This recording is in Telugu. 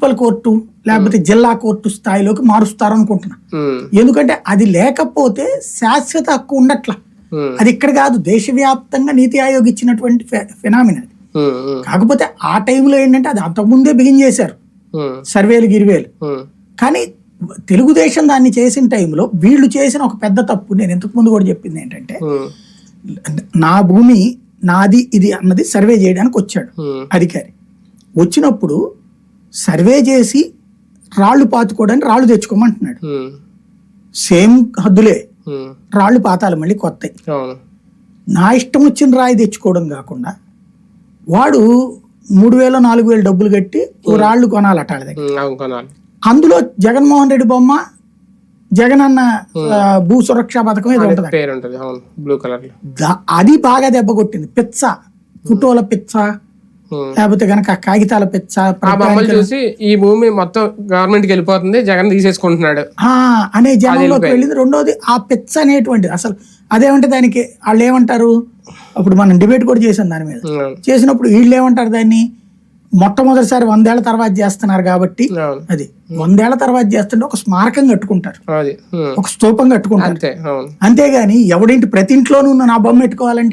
మున్సిపల్ కోర్టు లేకపోతే జిల్లా కోర్టు స్థాయిలోకి మారుస్తారు అనుకుంటున్నా. ఎందుకంటే అది లేకపోతే శాశ్వత హక్కు ఉండట్లా. అది ఇక్కడ కాదు దేశవ్యాప్తంగా నీతి ఆయోగ్ ఇచ్చినటువంటి ఫినామినా అది. కాకపోతే ఆ టైంలో ఏంటంటే అది అంతకుముందే బిగిన్ చేశారు. సర్వేలు గిరివేలు. కానీ తెలుగుదేశం దాన్ని చేసిన టైంలో వీళ్ళు చేసిన ఒక పెద్ద తప్పు నేను ఇంతకు ముందు కూడా చెప్పింది ఏంటంటే నా భూమి నాది ఇది అన్నది సర్వే చేయడానికి వచ్చాడు అధికారి. వచ్చినప్పుడు సర్వే చేసి రాళ్ళు పాతుకోవడానికి రాళ్ళు తెచ్చుకోమంటున్నాడు. సేమ్ హద్దులే. రాళ్ళు పాతాలు మళ్ళీ అవును. నా ఇష్టం వచ్చిన రాయి తెచ్చుకోవడం కాకుండా వాడు మూడు వేల నాలుగు వేలు డబ్బులు కట్టి రాళ్ళు కొనాలట దగ్గర. అందులో జగన్మోహన్ రెడ్డి బొమ్మ జగన్ అన్న భూ సురక్ష పథకం ఏదో ఉంటుంది అది బాగా దెబ్బ కొట్టింది. పిచ్చ. ఫోటోల పిచ్చ. లేకపోతే గనక కాగితాల చూసి ఈ భూమి మొత్తం గవర్నమెంట్కి వెళ్ళిపోతుంది జగన్ తీసేసుకుంటున్నాడు. అనే జనంలోకి వెళ్ళింది. రెండోది ఆ పిచ్చ అనేటువంటిది. అసలు అదేమంటే దానికి వాళ్ళు ఏమంటారు? అప్పుడు మనం డిబేట్ కూడా చేసాం దాని మీద. ఉమ్, చేసినప్పుడు వీళ్ళు ఏమంటారు దాన్ని? మొట్టమొదటిసారి వందేళ్ళ తర్వాత చేస్తున్నారు కాబట్టి అది వందేళ్ళ తర్వాత చేస్తుంటే ఒక స్మారకం కట్టుకుంటారు. ఉమ్, ఒక స్తూపం కట్టుకుంటారు. అంతేగాని ఎవడింటి ప్రతి ఇంట్లోనూ నా బొమ్మ పెట్టుకోవాలంటే